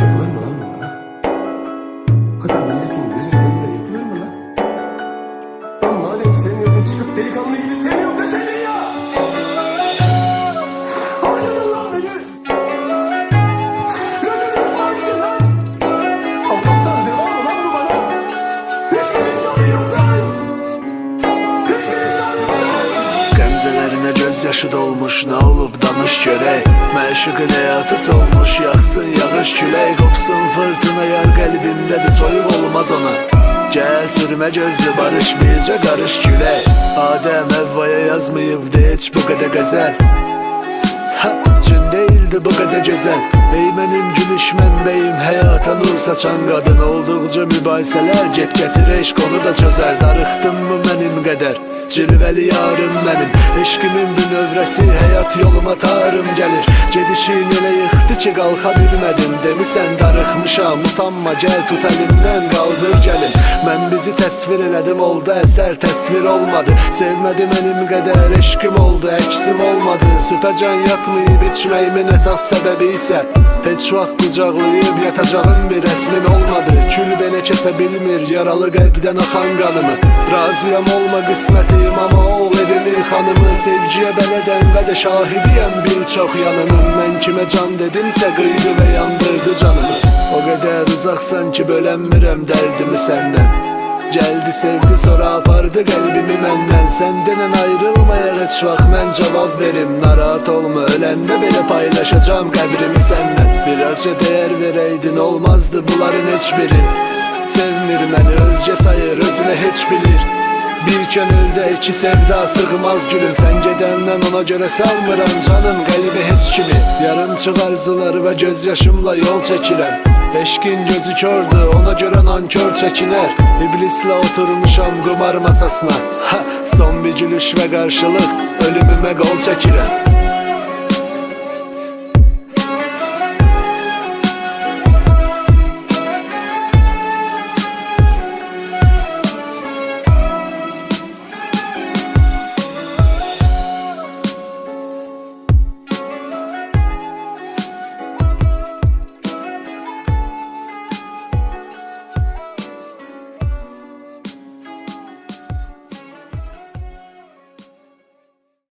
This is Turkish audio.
Yapılır mı lan bu bana? Bu kadar milletin gözünün önünde yapılır mı madem sevmiyordun çıkıp delikanlı gibi sevmiyorum Qəmzələrine gözyaşı dolmuş Ne olub danış görək Məşuqun həyatı solmuş Yaxsın yağış külək Qopsun fırtına yar qəlbimdədir Soyuq olmaz ona. Gəl sürmə gözlü barış Bircə qarış külək Adəm Həvvaya yazmayıbdı heç bu qədər qəzəl Ha, Çün değildi bu kadar güzel Ey benim gülüş mənbəyim Həyata nur saçan qadın Olduqca mübahisələr Get getir eşq onu da çözər Darıxdın mı mənim qədər Cilvəli yarım mənim Eşqimin bir növrəsi Həyat yoluma tarım gəlir Gedişin elə yıxdı ki qalxa bilmədim Demisən darıxmışam utanma Gəl tut əlimdən qaldır gəlim Mən bizi təsvir elədim oldu Əsər təsvir olmadı. Sevmədi mənim qədər eşqim oldu Əksim olmadı. Süpəcan yatmayıb içməyimin əsas səbəbi isə Heç vaxt qucaqlayıb yatacağım bir rəsmin olmadı. Kül belə kəsə bilmir yaralı qəlbdən axan qanımı. Razıyam olma qismətim amma ol evimin xanımı Sevgiyə bələdəm və də şahidiyəm bir çox yanının Mən kimə can dedimsə qıydı və yandırdı canımı. O qədər uzaqsan ki bölənmirəm dərdimi səndən Gəldi sevdi sonra apardı qəlbimi məndən Səndən ayrılmayar heç vaxt mən cavab verim. Narahat olma öləndə belə paylaşacağım qəbrimi səndən Birazca dəyər verəydin olmazdı bunların heç biri Sevmir məni özgə sayır özünə heç bilir Bir könüldə iki sevda sığmaz gülüm. Sən gedəndən ona görə salmıram canım. Qəlbi heç kimi. Yarımçıq arzular və göz yaşımla yol çəkirəm Eşkin gözü kördü ona görə nankör çəkilər İblislə oturmuşam qumar masasına. Ha, Son bir gülüş və qarşılıq ölümümə qol çəkirəm